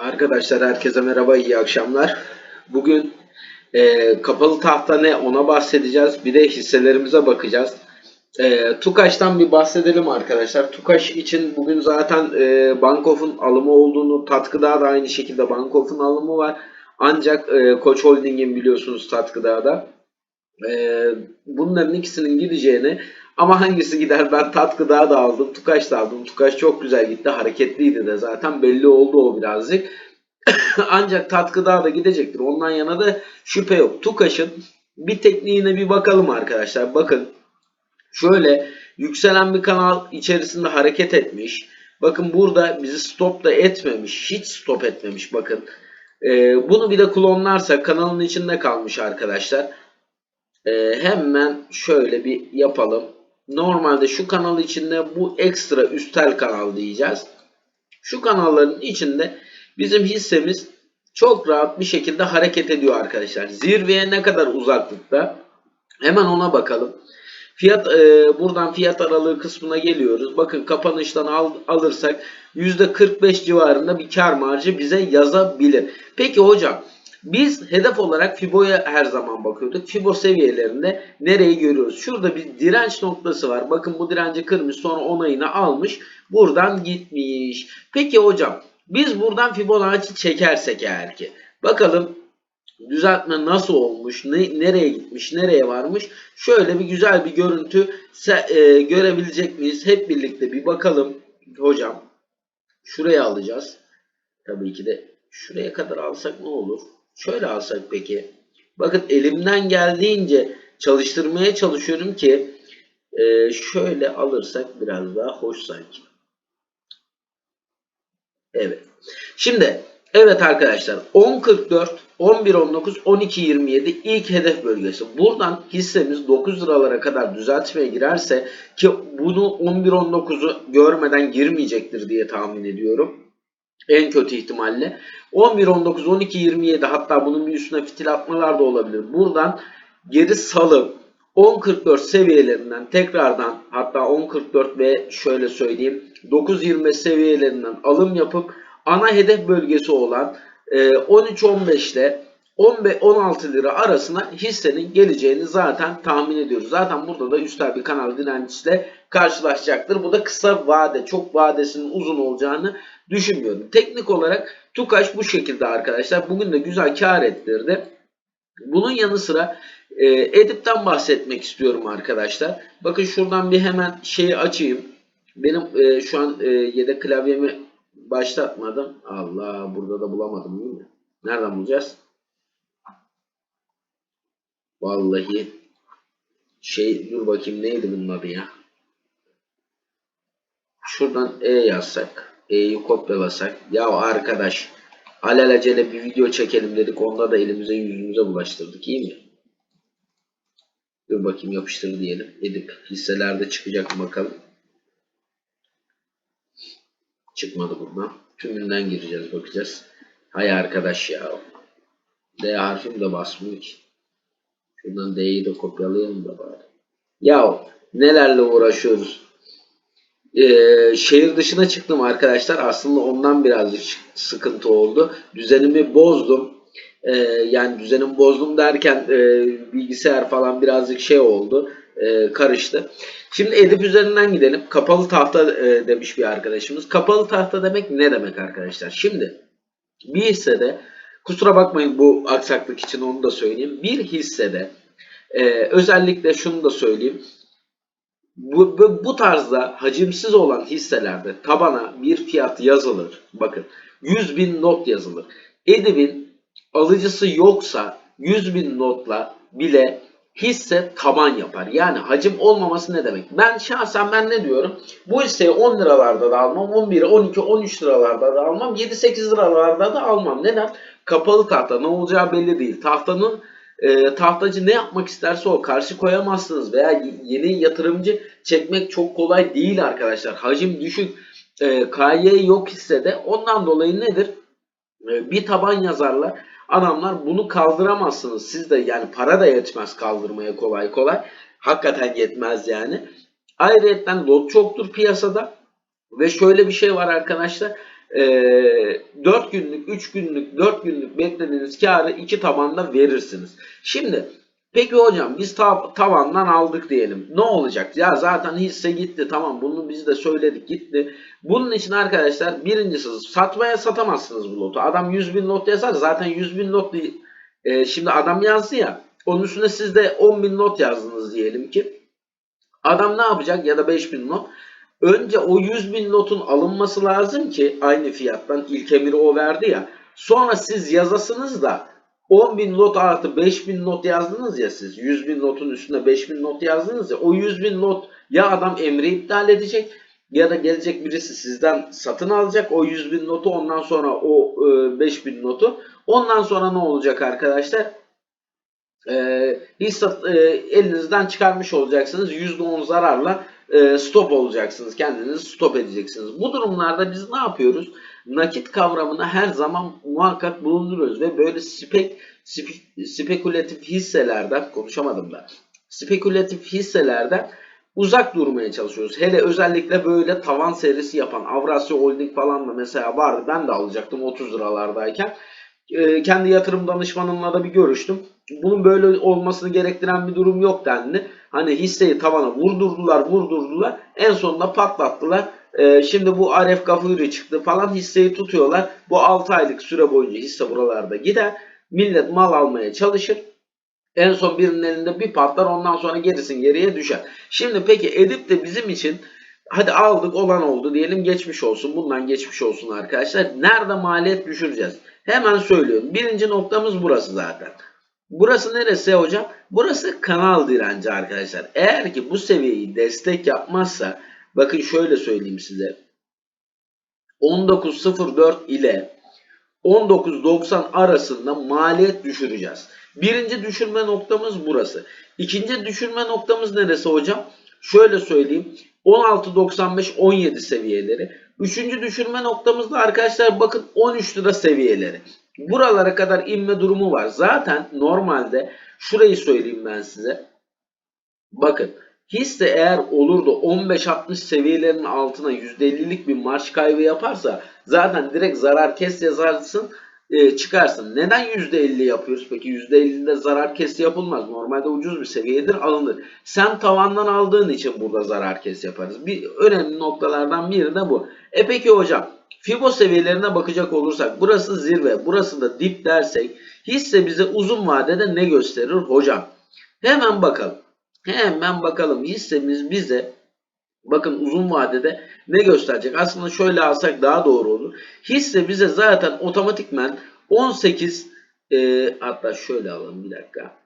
Arkadaşlar herkese merhaba, iyi akşamlar. Bugün e, kapalı tahta ne ona bahsedeceğiz. Bir de hisselerimize bakacağız. E, Tukaş'tan bir bahsedelim arkadaşlar. Tukaş için bugün zaten e, Bankof'un alımı olduğunu, Tatkıdağ da aynı şekilde Bankof'un alımı var. Ancak e, Koç Holding'in biliyorsunuz Tatkıdağ'da. E, bunların ikisinin gideceğini ama hangisi gider ben Tatkıdağ da aldım, Tukaş da aldım. Tukaş çok güzel gitti, hareketliydi de zaten belli oldu o birazcık. Ancak Tatkıdağ da gidecektir. Ondan yana da şüphe yok. Tukaş'ın bir tekniğine bir bakalım arkadaşlar. Bakın şöyle yükselen bir kanal içerisinde hareket etmiş. Bakın burada bizi stop da etmemiş. Hiç stop etmemiş bakın. Ee, bunu bir de klonlarsa kanalın içinde kalmış arkadaşlar. Ee, hemen şöyle bir yapalım. Normalde şu kanal içinde bu ekstra üstel kanal diyeceğiz. Şu kanalların içinde bizim hissemiz çok rahat bir şekilde hareket ediyor arkadaşlar. Zirveye ne kadar uzaklıkta? Hemen ona bakalım. Fiyat e, buradan fiyat aralığı kısmına geliyoruz. Bakın kapanıştan al, alırsak %45 civarında bir kar marjı bize yazabilir. Peki hocam biz hedef olarak Fibo'ya her zaman bakıyorduk. Fibo seviyelerinde nereyi görüyoruz? Şurada bir direnç noktası var. Bakın bu direnci kırmış sonra onayını almış. Buradan gitmiş. Peki hocam biz buradan Fibonacci çekersek eğer ki. Bakalım düzeltme nasıl olmuş, ne, nereye gitmiş, nereye varmış. Şöyle bir güzel bir görüntü e, görebilecek miyiz? Hep birlikte bir bakalım hocam. Şuraya alacağız. Tabii ki de şuraya kadar alsak ne olur? Şöyle alsak peki. Bakın elimden geldiğince çalıştırmaya çalışıyorum ki e, şöyle alırsak biraz daha hoş sanki. Evet. Şimdi evet arkadaşlar 10.44 11.19 12.27 ilk hedef bölgesi. Buradan hissemiz 9 liralara kadar düzeltmeye girerse ki bunu 11.19'u görmeden girmeyecektir diye tahmin ediyorum. En kötü ihtimalle. 11, 19, 12, 27 hatta bunun bir üstüne fitil atmalar da olabilir. Buradan geri salıp 10.44 seviyelerinden tekrardan hatta 10.44 ve şöyle söyleyeyim 9.25 seviyelerinden alım yapıp ana hedef bölgesi olan 13-15'te 15-16 lira arasına hissenin geleceğini zaten tahmin ediyoruz. Zaten burada da üstel bir kanal direnciyle karşılaşacaktır. Bu da kısa vade, çok vadesinin uzun olacağını düşünmüyorum. Teknik olarak Tukaş bu şekilde arkadaşlar. Bugün de güzel kar ettirdi. Bunun yanı sıra e, Edip'ten bahsetmek istiyorum arkadaşlar. Bakın şuradan bir hemen şeyi açayım. Benim e, şu an e, yedek klavyemi başlatmadım. Allah burada da bulamadım değil mi? Nereden bulacağız? Vallahi şey dur bakayım neydi bunun adı ya? Şuradan E yazsak. E'yi kopyalasak. Ya arkadaş alelacele bir video çekelim dedik. Onda da elimize yüzümüze bulaştırdık. iyi mi? Dur bakayım yapıştır diyelim. Edip hisselerde çıkacak bakalım. Çıkmadı buradan. Tümünden gireceğiz bakacağız. Hay arkadaş ya. D harfim de basmıyor ki. Şuradan D'yi de kopyalayalım da bari. Ya nelerle uğraşıyoruz. Ee, şehir dışına çıktım arkadaşlar. Aslında ondan birazcık sıkıntı oldu. Düzenimi bozdum. Ee, yani düzenimi bozdum derken e, bilgisayar falan birazcık şey oldu. E, karıştı. Şimdi Edip üzerinden gidelim. Kapalı tahta e, demiş bir arkadaşımız. Kapalı tahta demek ne demek arkadaşlar? Şimdi bir hissede kusura bakmayın bu aksaklık için onu da söyleyeyim. Bir hissede e, özellikle şunu da söyleyeyim. Bu, bu, bu tarzda hacimsiz olan hisselerde tabana bir fiyat yazılır. Bakın 100 bin not yazılır. Edip'in alıcısı yoksa 100 bin notla bile hisse taban yapar. Yani hacim olmaması ne demek? Ben şahsen ben ne diyorum? Bu hisseyi 10 liralarda da almam, 11, 12, 13 liralarda da almam, 7-8 liralarda da almam. Neden? Kapalı tahta ne olacağı belli değil. Tahtanın e, tahtacı ne yapmak isterse o karşı koyamazsınız veya yeni yatırımcı çekmek çok kolay değil arkadaşlar. Hacim düşük, e, KY yok hissede ondan dolayı nedir? E, bir taban yazarlar Adamlar bunu kaldıramazsınız. Siz de yani para da yetmez kaldırmaya kolay kolay. Hakikaten yetmez yani. Ayrıca lot çoktur piyasada. Ve şöyle bir şey var arkadaşlar. E, 4 günlük, 3 günlük, 4 günlük beklediğiniz karı iki tabanda verirsiniz. Şimdi peki hocam biz ta- tavandan aldık diyelim. Ne olacak? Ya zaten hisse gitti tamam bunu biz de söyledik gitti. Bunun için arkadaşlar birincisi satmaya satamazsınız bu lotu. Adam 100 bin lot yazar zaten 100 bin lot. E, şimdi adam yazdı ya onun üstüne siz de 10 bin not yazdınız diyelim ki. Adam ne yapacak ya da 5 bin not? Önce o 100 bin notun alınması lazım ki aynı fiyattan ilk emiri o verdi ya. Sonra siz yazasınız da 10 bin not artı 5 bin not yazdınız ya siz. 100 bin notun üstüne 5 bin not yazdınız ya. O 100 bin not ya adam emri iptal edecek ya da gelecek birisi sizden satın alacak o 100 bin notu ondan sonra o e, 5 bin notu. Ondan sonra ne olacak arkadaşlar? e, hisse e, elinizden çıkarmış olacaksınız. %10 zararla e, stop olacaksınız. Kendinizi stop edeceksiniz. Bu durumlarda biz ne yapıyoruz? Nakit kavramını her zaman muhakkak bulunduruyoruz ve böyle spek, spe- spekülatif hisselerden konuşamadım da. Spekülatif hisselerden uzak durmaya çalışıyoruz. Hele özellikle böyle tavan serisi yapan Avrasya Holding falan da mesela vardı. Ben de alacaktım 30 liralardayken. E, kendi yatırım danışmanımla da bir görüştüm. Bunun böyle olmasını gerektiren bir durum yok dendi. Hani hisseyi tavana vurdurdular vurdurdular. En sonunda patlattılar. E, şimdi bu Aref Gafuri çıktı falan hisseyi tutuyorlar. Bu 6 aylık süre boyunca hisse buralarda gider. Millet mal almaya çalışır. En son birinin elinde bir patlar ondan sonra gerisin geriye düşer. Şimdi peki edip de bizim için hadi aldık olan oldu diyelim geçmiş olsun. Bundan geçmiş olsun arkadaşlar. Nerede maliyet düşüreceğiz? Hemen söylüyorum. Birinci noktamız burası zaten. Burası neresi hocam? Burası kanal direnci arkadaşlar. Eğer ki bu seviyeyi destek yapmazsa bakın şöyle söyleyeyim size. 19.04 ile 19.90 arasında maliyet düşüreceğiz. Birinci düşürme noktamız burası. İkinci düşürme noktamız neresi hocam? Şöyle söyleyeyim. 16.95-17 seviyeleri. Üçüncü düşürme noktamız da arkadaşlar bakın 13 lira seviyeleri. Buralara kadar inme durumu var. Zaten normalde şurayı söyleyeyim ben size. Bakın hisse eğer olur da 15-60 seviyelerinin altına %50'lik bir marş kaybı yaparsa zaten direkt zarar kes yazarsın e, çıkarsın. Neden %50 yapıyoruz? Peki %50'de zarar kes yapılmaz. Normalde ucuz bir seviyedir alınır. Sen tavandan aldığın için burada zarar kes yaparız. Bir önemli noktalardan biri de bu. E peki hocam Fibo seviyelerine bakacak olursak burası zirve, burası da dip dersek hisse bize uzun vadede ne gösterir hocam? Hemen bakalım. Hemen bakalım hissemiz bize bakın uzun vadede ne gösterecek? Aslında şöyle alsak daha doğru olur. Hisse bize zaten otomatikmen 18 e, hatta şöyle alalım bir dakika.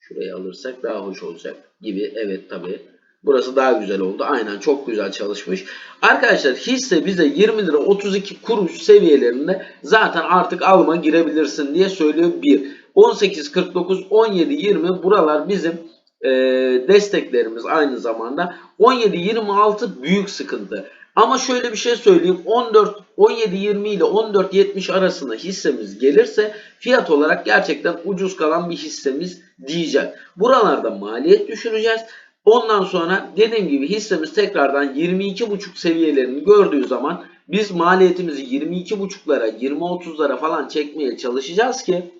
Şurayı alırsak daha hoş olacak gibi. Evet tabi. Burası daha güzel oldu. Aynen çok güzel çalışmış. Arkadaşlar hisse bize 20 lira 32 kuruş seviyelerinde zaten artık alma girebilirsin diye söylüyor 1. 18, 49, 17, 20 buralar bizim e, desteklerimiz aynı zamanda. 17, 26 büyük sıkıntı. Ama şöyle bir şey söyleyeyim. 14 17.20 ile 14.70 arasında hissemiz gelirse fiyat olarak gerçekten ucuz kalan bir hissemiz diyeceğiz. Buralarda maliyet düşüreceğiz. Ondan sonra dediğim gibi hissemiz tekrardan 22.5 seviyelerini gördüğü zaman biz maliyetimizi 22.5'lara 20-30'lara falan çekmeye çalışacağız ki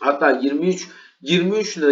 hatta 23 23 lira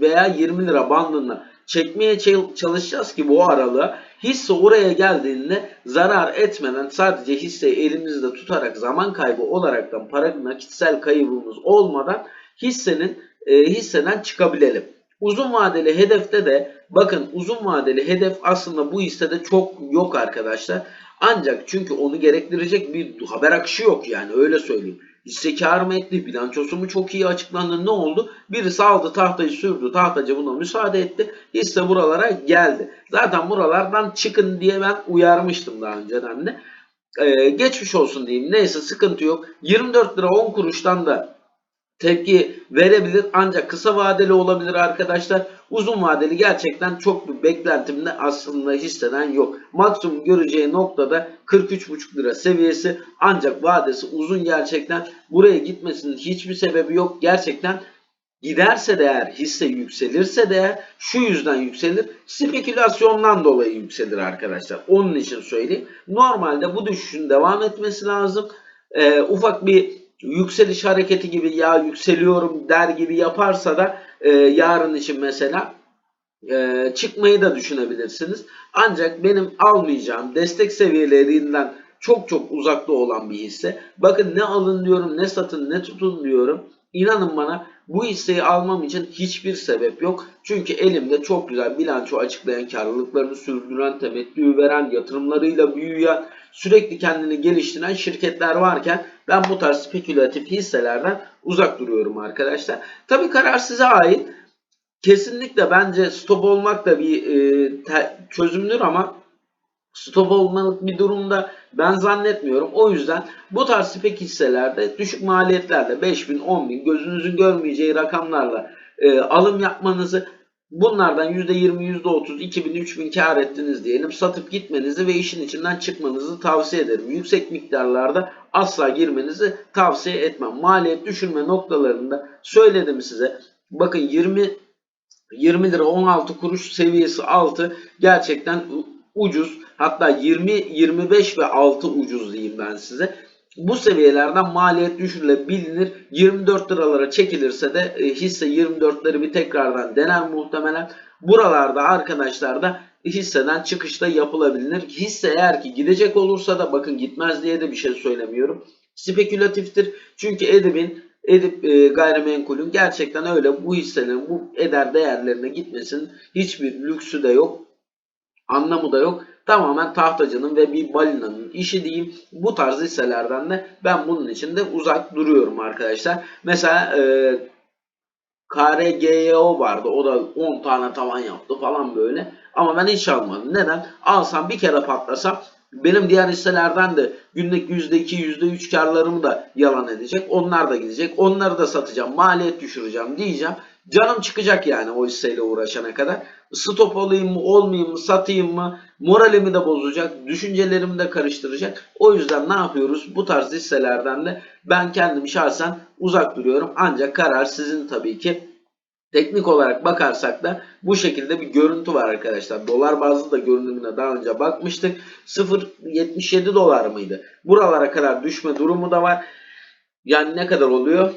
veya 20 lira bandında çekmeye çalışacağız ki bu aralığı hisse oraya geldiğinde zarar etmeden sadece hisseyi elimizde tutarak zaman kaybı olaraktan para nakitsel kaybımız olmadan hissenin e, hisseden çıkabilelim. Uzun vadeli hedefte de bakın uzun vadeli hedef aslında bu hissede çok yok arkadaşlar. Ancak çünkü onu gerektirecek bir haber akışı yok yani öyle söyleyeyim. Hisse kar mı etti, bilançosu mu çok iyi açıklandı ne oldu? Birisi aldı tahtayı sürdü, tahtacı buna müsaade etti. Hisse buralara geldi. Zaten buralardan çıkın diye ben uyarmıştım daha önceden de. Ee, geçmiş olsun diyeyim. Neyse sıkıntı yok. 24 lira 10 kuruştan da tepki verebilir ancak kısa vadeli olabilir arkadaşlar. Uzun vadeli gerçekten çok bir beklentimde aslında hisseden yok. Maksimum göreceği noktada 43,5 lira seviyesi ancak vadesi uzun gerçekten buraya gitmesinin hiçbir sebebi yok. Gerçekten giderse de eğer hisse yükselirse de eğer şu yüzden yükselir. Spekülasyondan dolayı yükselir arkadaşlar. Onun için söyleyeyim. Normalde bu düşüşün devam etmesi lazım. Ee, ufak bir yükseliş hareketi gibi ya yükseliyorum der gibi yaparsa da e, yarın için mesela e, çıkmayı da düşünebilirsiniz. Ancak benim almayacağım destek seviyelerinden çok çok uzakta olan bir hisse. Bakın ne alın diyorum, ne satın, ne tutun diyorum. İnanın bana bu hisseyi almam için hiçbir sebep yok. Çünkü elimde çok güzel bilanço açıklayan, karlılıklarını sürdüren, temettü veren, yatırımlarıyla büyüyen, sürekli kendini geliştiren şirketler varken ben bu tarz spekülatif hisselerden uzak duruyorum arkadaşlar. Tabii karar size ait. Kesinlikle bence stop olmak da bir e, çözümdür ama stop olmalık bir durumda ben zannetmiyorum. O yüzden bu tarz spek hisselerde düşük maliyetlerle 5000, 10000 gözünüzün görmeyeceği rakamlarla e, alım yapmanızı bunlardan %20, %30, 2000, 3000 kar ettiniz diyelim satıp gitmenizi ve işin içinden çıkmanızı tavsiye ederim. Yüksek miktarlarda asla girmenizi tavsiye etmem. Maliyet düşürme noktalarında söyledim size. Bakın 20 20 lira 16 kuruş seviyesi altı gerçekten ucuz. Hatta 20, 25 ve altı ucuz diyeyim ben size. Bu seviyelerden maliyet düşürülebilir. 24 liralara çekilirse de e, hisse 24'leri bir tekrardan dener muhtemelen. Buralarda arkadaşlar da hisseden çıkışta yapılabilir. Hisse eğer ki gidecek olursa da bakın gitmez diye de bir şey söylemiyorum. Spekülatiftir. Çünkü Edip'in Edip e, gayrimenkulün gerçekten öyle bu hisselerin bu eder değerlerine gitmesinin hiçbir lüksü de yok. Anlamı da yok. Tamamen tahtacının ve bir balinanın işi diyeyim. Bu tarz hisselerden de ben bunun için de uzak duruyorum arkadaşlar. Mesela e, KRGYO vardı. O da 10 tane tavan yaptı falan böyle. Ama ben hiç almadım. Neden? Alsam bir kere patlasam benim diğer hisselerden de günlük %2, %3 karlarımı da yalan edecek. Onlar da gidecek. Onları da satacağım. Maliyet düşüreceğim diyeceğim. Canım çıkacak yani o hisseyle uğraşana kadar. Stop olayım mı, olmayayım mı, satayım mı? Moralimi de bozacak, düşüncelerimi de karıştıracak. O yüzden ne yapıyoruz? Bu tarz hisselerden de ben kendim şahsen uzak duruyorum. Ancak karar sizin tabii ki. Teknik olarak bakarsak da bu şekilde bir görüntü var arkadaşlar. Dolar bazlı da görünümüne daha önce bakmıştık. 0.77 dolar mıydı? Buralara kadar düşme durumu da var. Yani ne kadar oluyor?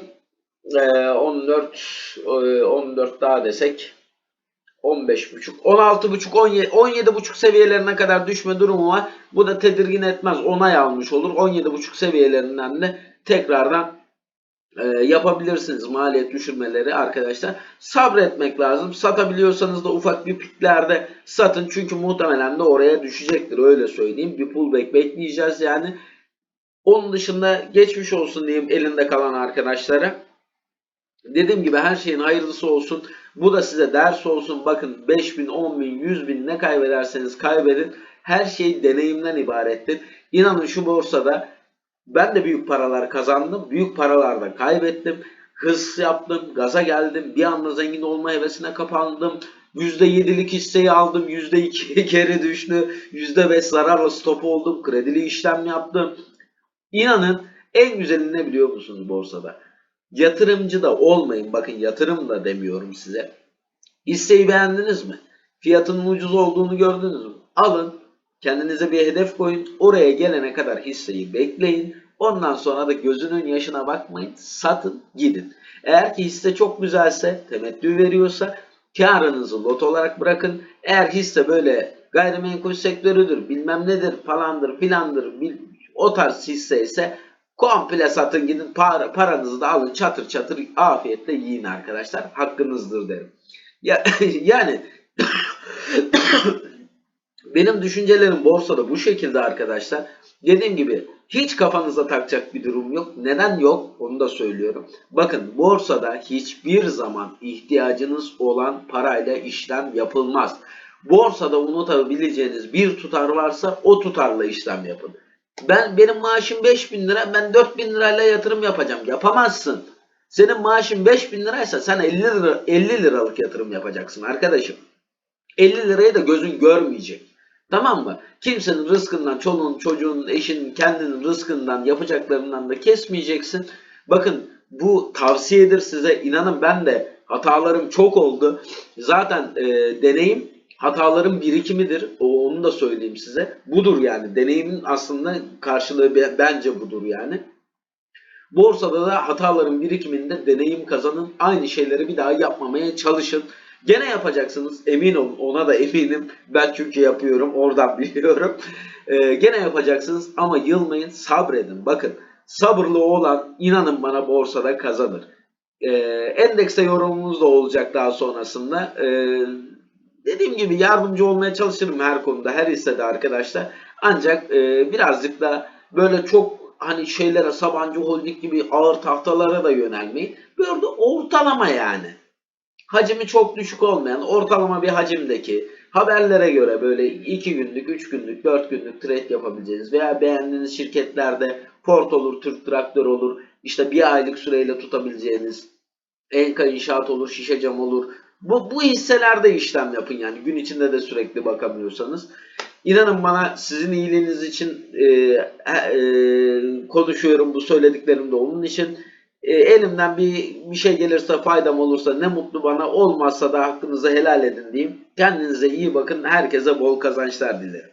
Ee, 14 e, 14 daha desek 15.5 16.5 17 17.5 seviyelerine kadar düşme durumu var. Bu da tedirgin etmez. Onay almış olur. 17.5 seviyelerinden de tekrardan e, yapabilirsiniz maliyet düşürmeleri arkadaşlar. Sabretmek lazım. Satabiliyorsanız da ufak bir piklerde satın. Çünkü muhtemelen de oraya düşecektir. Öyle söyleyeyim. Bir pullback bekleyeceğiz yani. Onun dışında geçmiş olsun diyeyim elinde kalan arkadaşlara. Dediğim gibi her şeyin hayırlısı olsun. Bu da size ders olsun. Bakın 5000, 10000, 100000 ne kaybederseniz kaybedin. Her şey deneyimden ibarettir. İnanın şu borsada ben de büyük paralar kazandım. Büyük paralar da kaybettim. Hırs yaptım. Gaza geldim. Bir anda zengin olma hevesine kapandım. %7'lik hisseyi aldım. %2 geri düştü. %5 zararla stop oldum. Kredili işlem yaptım. İnanın en güzeli ne biliyor musunuz borsada? Yatırımcı da olmayın. Bakın yatırım da demiyorum size. Hisseyi beğendiniz mi? Fiyatının ucuz olduğunu gördünüz mü? Alın. Kendinize bir hedef koyun. Oraya gelene kadar hisseyi bekleyin. Ondan sonra da gözünün yaşına bakmayın. Satın gidin. Eğer ki hisse çok güzelse, temettü veriyorsa karınızı lot olarak bırakın. Eğer hisse böyle gayrimenkul sektörüdür, bilmem nedir falandır filandır o tarz hisse ise komple satın gidin para, paranızı da alın çatır çatır afiyetle yiyin arkadaşlar. Hakkınızdır derim. Ya, yani benim düşüncelerim borsada bu şekilde arkadaşlar. Dediğim gibi hiç kafanıza takacak bir durum yok. Neden yok? Onu da söylüyorum. Bakın borsada hiçbir zaman ihtiyacınız olan parayla işlem yapılmaz. Borsada unutabileceğiniz bir tutar varsa o tutarla işlem yapın. Ben benim maaşım 5000 lira ben 4000 lirayla yatırım yapacağım. Yapamazsın. Senin maaşın 5000 liraysa sen 50 lira 50 liralık yatırım yapacaksın arkadaşım. 50 lirayı da gözün görmeyecek. Tamam mı? Kimsenin rızkından, çoluğun, çocuğun, eşinin, kendinin rızkından, yapacaklarından da kesmeyeceksin. Bakın Bu tavsiyedir size. İnanın ben de hatalarım çok oldu. Zaten e, deneyim hataların birikimidir. O onu da söyleyeyim size. Budur yani. Deneyimin aslında karşılığı be- bence budur yani. Borsada da hataların birikiminde deneyim kazanın. Aynı şeyleri bir daha yapmamaya çalışın. Gene yapacaksınız. Emin olun. Ona da eminim. Ben çünkü yapıyorum. Oradan biliyorum. Ee, gene yapacaksınız ama yılmayın. Sabredin. Bakın sabırlı olan inanın bana borsada kazanır. Ee, endekse yorumumuz da olacak daha sonrasında. Ee, dediğim gibi yardımcı olmaya çalışırım her konuda, her hissede arkadaşlar. Ancak e, birazcık da böyle çok hani şeylere Sabancı Holding gibi ağır tahtalara da yönelmeyin. Böyle ortalama yani. Hacmi çok düşük olmayan ortalama bir hacimdeki haberlere göre böyle 2 günlük, 3 günlük, 4 günlük trade yapabileceğiniz veya beğendiğiniz şirketlerde Ford olur, Türk Traktör olur, işte bir aylık süreyle tutabileceğiniz Enka İnşaat olur, Şişe Cam olur. Bu, bu hisselerde işlem yapın yani gün içinde de sürekli bakamıyorsanız. İnanın bana sizin iyiliğiniz için e, e, konuşuyorum bu söylediklerim de onun için. E, elimden bir, bir şey gelirse faydam olursa ne mutlu bana olmazsa da hakkınızı helal edin diyeyim. Kendinize iyi bakın. Herkese bol kazançlar dilerim.